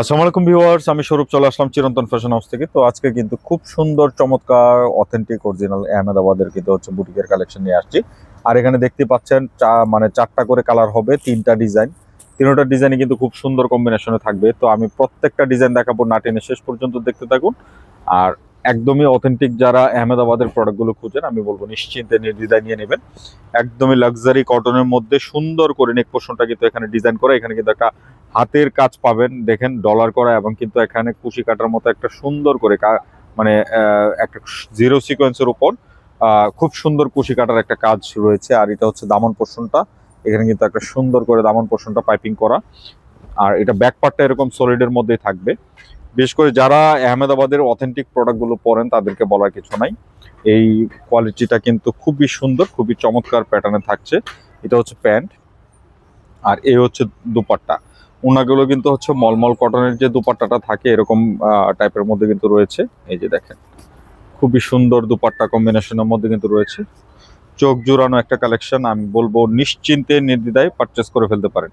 আসসালামু আলাইকুম ভিউয়ার্স, আমি স্বরূপ, চলে আসলাম চিরন্তন ফ্যাশন হাউস থেকে। তো আজকে কিন্তু খুব সুন্দর, চমৎকার অথেন্টিক অরিজিনাল আহমেদাবাদের কিন্তু হচ্ছে বুটিকের কালেকশন নিয়ে আসছি। আর এখানে দেখতে পাচ্ছেন, চা মানে চারটা করে কালার হবে, তিনটা ডিজাইন তিনটা ডিজাইনই কিন্তু খুব সুন্দর কম্বিনেশনে থাকবে। তো আমি প্রত্যেকটা ডিজাইন দেখাবো, না টেনে শেষ পর্যন্ত দেখতে থাকুন। আর একদমই অথেন্টিক যারা আহমেদাবাদের প্রোডাক্টগুলো খুঁজেন, আমি বলব নিশ্চিন্তে নির্দ্বিধায় নিয়ে নেবেন। একদমই লাক্সারি কটনের মধ্যে সুন্দর করে নেক পোর্শনটা কিন্তু এখানে ডিজাইন করা, এখানে কিন্তু একটা হাতের কাজ পাবেন, দেখেন ডলার করা এবং কিন্তু এখানে কুশি কাটার মতো একটা সুন্দর করে মানে একটা জিরো সিকোয়েন্সের উপর খুব সুন্দর কুশি কাটার একটা কাজ রয়েছে। আর এটা হচ্ছে দামন পোষণটা এখানে কিন্তু একটা সুন্দর করে দামন পোষণটা পাইপিং করা। আর এটা ব্যাক পার্টটা এরকম সলিডের মধ্যেই থাকবে। বিশেষ করে যারা আহমেদাবাদের অথেন্টিক প্রোডাক্টগুলো পরেন, তাদেরকে বলার কিছু নাই। এই কোয়ালিটিটা কিন্তু খুবই সুন্দর, খুবই চমৎকার প্যাটার্নে থাকছে। এটা হচ্ছে প্যান্ট, আর এই হচ্ছে দুপাট্টা। ওনাগুলো কিন্তু হচ্ছে মলমল কটনের যে দুপাট্টাটা থাকে, এরকম টাইপের মধ্যে কিন্তু রয়েছে। এই যে দেখেন, খুবই সুন্দর দুপাট্টা কম্বিনেশনের মধ্যে কিন্তু রয়েছে। চোখ জোড়ানো একটা কালেকশন আমি বলব নিশ্চিন্তে নির্দ্বিধায় পারচেস করে ফেলতে পারেন।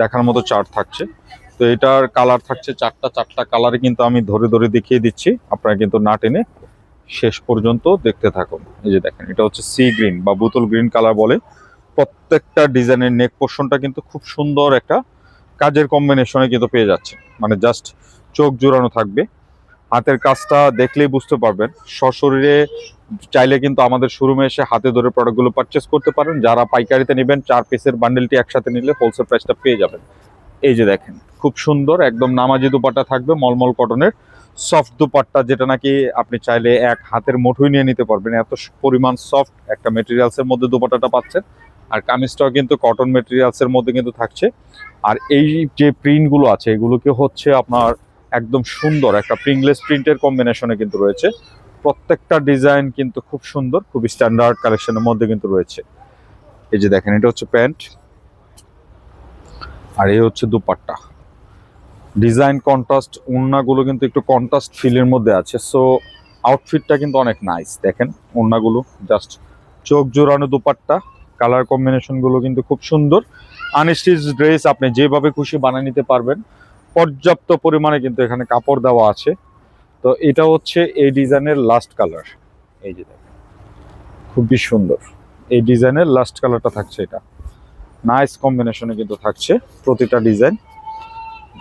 দেখার মতো চার্ট থাকছে। তো এটার কালার থাকছে চারটা চারটা কালারে কিন্তু আমি ধরে ধরে দেখিয়ে দিচ্ছি। আপনারা কিন্তু না টেনে শেষ পর্যন্ত দেখতে থাকুন। এই যে দেখেন, এটা হচ্ছে সি গ্রিন বা বোতল গ্রিন কালার বলে। প্রত্যেকটা ডিজাইনের নেক পোর্শনটা কিন্তু খুব সুন্দর একটা কাজের কম্বিনেশনে কিন্তু পেয়ে যাচ্ছে। মানে জাস্ট চোখ জোড়ানো থাকবে। হাতের কাজটা দেখলেই বুঝতে পারবেন। সশরীরে চাইলে কিন্তু আমাদের শোরুমে এসে হাতে ধরে প্রোডাক্টগুলো পারচেস করতে পারেন। যারা পাইকারিতে নেবেন, চার পিসের বান্ডেলটি একসাথে নিলে হোলসেল প্রাইসটা পেয়ে যাবেন। এই যে দেখেন, খুব সুন্দর, একদম নামাজি দুপাট্টা থাকবে, মলমল কটনের। সফট দুপাট্টা যেটা নাকি আপনি চাইলে এক হাতের মুঠোই নিয়ে নিতে পারবেন। এত পরিমাণ সফট একটা মেটেরিয়ালসের মধ্যে দুপাট্টাটা পাচ্ছেন। আর কামিজটাও কিন্তু কটন মেটেরিয়ালসের মধ্যে কিন্তু থাকছে। আর এই যে প্রিন্টগুলো আছে, এগুলোকে হচ্ছে আপনার একদম সুন্দর একটা প্রিংলেস প্রিন্টের কম্বিনেশনে কিন্তু রয়েছে। প্রত্যেকটা ডিজাইন কিন্তু খুব সুন্দর, খুবই স্ট্যান্ডার্ড কালেকশনের মধ্যে কিন্তু রয়েছে। এই যে দেখেন, এটা হচ্ছে প্যান্ট। আর এই হচ্ছে দুপাট্টা। ডিজাইন কন্ট্রাস্ট ওড়নাগুলো কিন্তু একটু কন্ট্রাস্ট ফিলের মধ্যে আছে। সো আউটফিটটা কিন্তু অনেক নাইস দেখেন ওড়নাগুলো জাস্ট চোখ জোড়ানো দুপাট্টা কালার কম্বিনেশনগুলো কিন্তু খুব সুন্দর। আনস্টিচ ড্রেস আপনি যেভাবে খুশি বানিয়ে নিতে পারবেন, পর্যাপ্ত পরিমাণে কিন্তু এখানে কাপড় দেওয়া আছে। তো এটা হচ্ছে এই ডিজাইনের লাস্ট কালার এই যে দেখেন, খুবই সুন্দর। এই ডিজাইনের লাস্ট কালারটা থাকছে এটা। নাইস কম্বিনেশনে কিন্তু থাকছে প্রতিটা ডিজাইন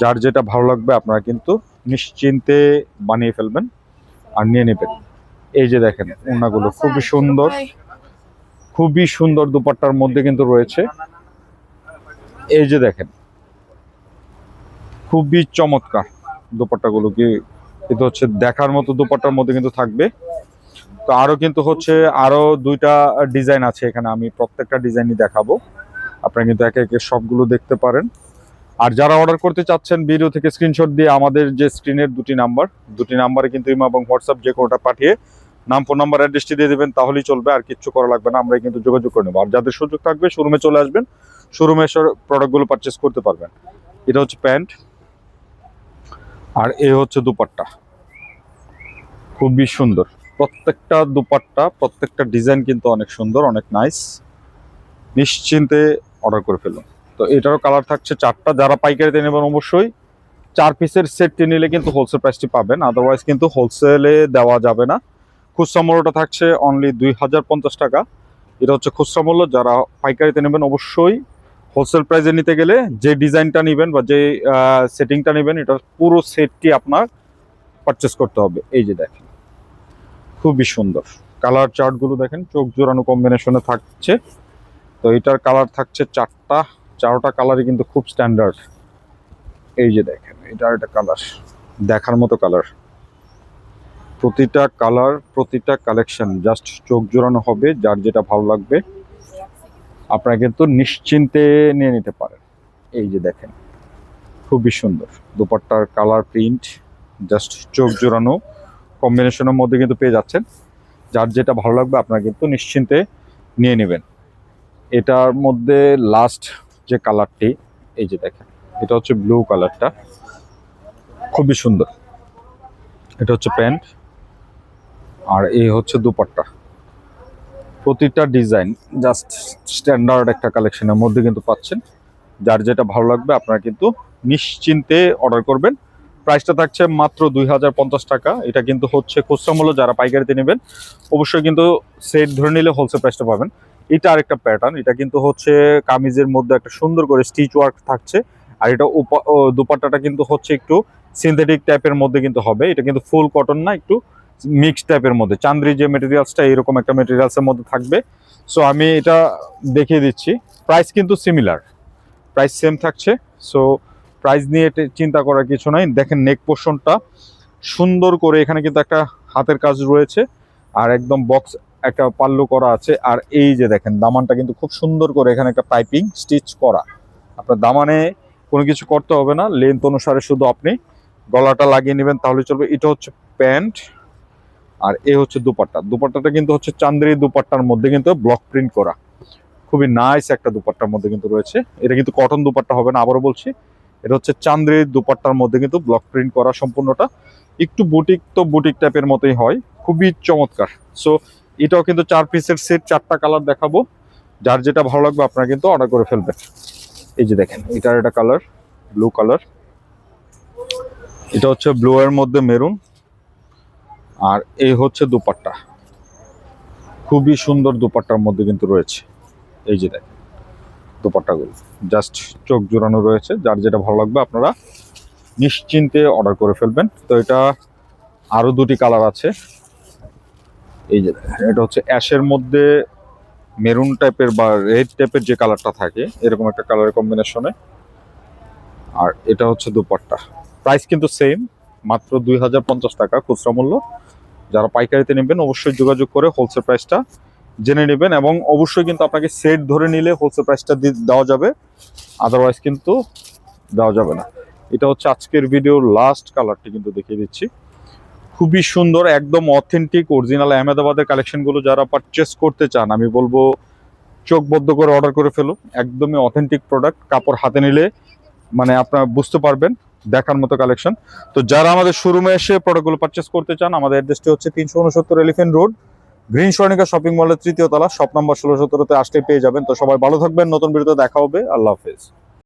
যার যেটা ভালো লাগবে আপনারা কিন্তু নিশ্চিন্তে বানিয়ে ফেলবেন আর নিয়ে নেবেন। এই যে দেখেন ওনাগুলো খুবই সুন্দর। খুবই সুন্দর দুপাট্টার মধ্যে কিন্তু রয়েছে। এই যে দেখেন, খুবই চমৎকার দুপাট্টাগুলো কি কিন্তু হচ্ছে দেখার মতো দুপাট্টার মধ্যে কিন্তু থাকবে। তো আরও কিন্তু হচ্ছে আরও দুইটা ডিজাইন আছে এখানে, আমি প্রত্যেকটা ডিজাইনই দেখাবো। আপনারা কিন্তু একে একে সবগুলো দেখতে পারেন। আর যারা অর্ডার করতে চাচ্ছেন ভিডিও থেকে স্ক্রিনশট দিয়ে আমাদের যে স্ক্রিনের দুটি নাম্বার দুটি নাম্বারে কিন্তু ইমো এবং হোয়াটসঅ্যাপ যে কোনোটা পাঠিয়ে নাম ফোন নাম্বার অ্যাড্রেসটি দিয়ে দেবেন, তাহলেই চলবে, আর কিচ্ছু করা লাগবে না আমরা কিন্তু যোগাযোগ করে নেব। আর যাদের সুযোগ থাকবে শোরুমে চলে আসবেন শোরুমে এসে প্রোডাক্টগুলো পারচেস করতে পারবেন। এটা হচ্ছে প্যান্ট, আর এ হচ্ছে দুপাট্টা। খুবই সুন্দর। প্রত্যেকটা দুপাট্টা, প্রত্যেকটা ডিজাইন কিন্তু অনেক সুন্দর, অনেক নাইস নিশ্চিন্তে অর্ডার করে ফেলুন তো এটারও কালার থাকছে চারটা, যারা পাইকারিতে নেবেন অবশ্যই। চার পিসের সেটটি নিলে কিন্তু হোলসেল প্রাইসটি পাবেন আদারওয়াইজ কিন্তু হোলসেলে দেওয়া যাবে না। খুচরা মূল্যটা থাকছে অনলি দুই হাজার পঞ্চাশ টাকা। এটা হচ্ছে খুচরা মূল্য, যারা পাইকারিতে নেবেন অবশ্যই। হোলসেল প্রাইসে নিতে গেলে যে ডিজাইনটা নেবেন বা যে সেটিংটা নেবেন, এটার পুরো সেটটি আপনার পারচেস করতে হবে। এই যে দেখেন, খুবই সুন্দর। কালার চার্টগুলো দেখেন, চোখ জোরানো কম্বিনেশনে থাকছে। তো এটার কালার থাকছে চারটা। চারোটা কালারই কিন্তু খুব স্ট্যান্ডার্ড এই যে দেখেন, এটার একটা কালার দেখার মতো কালার প্রতিটা কালার প্রতিটা কালেকশন জাস্ট চোখ জোড়ানো হবে, যার যেটা ভালো লাগবে। আপনারা কিন্তু নিশ্চিন্তে নিয়ে নিতে পারেন। এই যে দেখেন, খুবই সুন্দর। দুপাট্টার কালার প্রিন্ট জাস্ট চোখ জোড়ানো। কম্বিনেশনের মধ্যে কিন্তু পেয়ে যাচ্ছেন। যার যেটা ভালো লাগবে, আপনারা কিন্তু নিশ্চিন্তে নিয়ে নেবেন। এটার মধ্যে লাস্ট যে কালারটি এই যে দেখেন, এটা হচ্ছে ব্লু কালারটা খুবই সুন্দর। এটা হচ্ছে প্যান্ট, আর এই হচ্ছে দুপাট্টা। প্রতিটা ডিজাইন জাস্ট স্ট্যান্ডার্ড একটা কালেকশনের মধ্যে কিন্তু পাচ্ছেন। যার যেটা ভালো লাগবে, আপনারা কিন্তু নিশ্চিন্তে অর্ডার করবেন। প্রাইসটা থাকছে মাত্র দুই হাজার পঞ্চাশ টাকা। এটা কিন্তু হচ্ছে খুচরা মূল্য, যারা পাইকারিতে নেবেন, অবশ্যই কিন্তু সেট ধরে নিলে হোলসেল প্রাইসটা পাবেন। এটা আরেকটা প্যাটার্ন এটা কিন্তু হচ্ছে কামিজের মধ্যে একটা সুন্দর করে স্টিচ ওয়ার্ক থাকছে। আর এটা দুপাট্টাটা কিন্তু হচ্ছে একটু সিনথেটিক টাইপের মধ্যে কিন্তু হবে। এটা কিন্তু ফুল কটন না, একটু মিক্স টাইপের মধ্যে। চান্দ্রি যে মেটেরিয়ালসটা এরকম একটা মেটেরিয়ালসের মধ্যে থাকবে। সো আমি এটা দেখিয়ে দিচ্ছি। প্রাইস কিন্তু সিমিলার প্রাইস সেম থাকছে। সো প্রাইস নিয়ে চিন্তা করার কিছু নাই। দেখেন নেক পোর্শনটা সুন্দর করে এখানে কিন্তু একটা হাতের কাজ রয়েছে। আর একদম বক্স একটা পাল্লু করা আছে। আর এই যে দেখেন, দামানটা কিন্তু খুব সুন্দর করে এখানে একটা পাইপিং স্টিচ করা। আপনার দামানে কোনো কিছু করতে হবে না লেন্থ অনুসারে শুধু আপনি গলাটা লাগিয়ে নেবেন, তাহলে চলবে। এটা হচ্ছে প্যান্ট, আর এ হচ্ছে দুপাট্টা। দুপাট্টাটা কিন্তু হচ্ছে চান্দ্রি দুপাট্টার মধ্যে কিন্তু ব্লক প্রিন্ট করা। খুবই নাইস একটা দুপাট্টার মধ্যে কিন্তু রয়েছে। এটা কিন্তু কটন দুপাট্টা হবে না, আবারও বলছি। এটা হচ্ছে চান্দ্রি দুপাট্টার মধ্যে কিন্তু ব্লক প্রিন্ট করা সম্পূর্ণটা। একটু বুটিক তো বুটিক টাইপের মতোই হয়। খুবই চমৎকার। সো এটাও কিন্তু চার পিসের সেট চারটা কালার দেখাবো। যার যেটা ভালো লাগবে আপনারা কিন্তু অর্ডার করে ফেলবেন। এই যে দেখেন, এটার একটা কালার ব্লু কালার এটা হচ্ছে ব্লু এর মধ্যে মেরুন আর এই হচ্ছে দুপাট্টা। খুবই সুন্দর দুপাট্টার মধ্যে কিন্তু রয়েছে। এই যে দেখেন, দুপাট্টাগুলো। জাস্ট চোখ জোড়ানো রয়েছে। যার যেটা ভালো লাগবে আপনারা নিশ্চিন্তে অর্ডার করে ফেলবেন। তো এটা আরও দুটি কালার আছে। এই যে এটা হচ্ছে অ্যাশের মধ্যে মেরুন টাইপের বা রেড টাইপের যে কালারটা থাকে, এরকম একটা কালারের কম্বিনেশনে। আর এটা হচ্ছে দুপাট্টা। প্রাইস কিন্তু সেম, মাত্র দুই হাজার পঞ্চাশ টাকা খুচরা মূল্য। যারা পাইকারিতে নেবেন, অবশ্যই যোগাযোগ করে হোলসেল প্রাইসটা জেনে নেবেন এবং অবশ্যই কিন্তু আপনাকে সেট ধরে নিলে হোলসেল প্রাইসটা দেওয়া যাবে। আদারওয়াইজ কিন্তু দেওয়া যাবে না। এটা হচ্ছে আজকের ভিডিওর লাস্ট কালারটি কিন্তু দেখিয়ে দিচ্ছি। খুবই সুন্দর, একদম অথেন্টিক অরিজিনাল আহমেদাবাদের কালেকশনগুলো যারা পারচেস করতে চান, আমি বলব চোখ বদ্ধ করে অর্ডার করে ফেলুন একদমই অথেন্টিক প্রোডাক্ট কাপড় হাতে নিলে মানে আপনারা বুঝতে পারবেন, দেখার মতো কালেকশন তো যারা আমাদের শোরুমে এসে প্রোডাক্টগুলো পারচেস করতে চান, আমাদের অ্যাড্রেসটি হচ্ছে তিনশো উনসত্তর elephant road green Swarnika shopping মলের তৃতীয় তলা, শপ নাম্বার ষোলো সতেরোতে আসলে পেয়ে যাবেন। তো সবাই ভালো থাকবেন, নতুন ভিডিওতে দেখা হবে। আল্লাহ হাফেজ।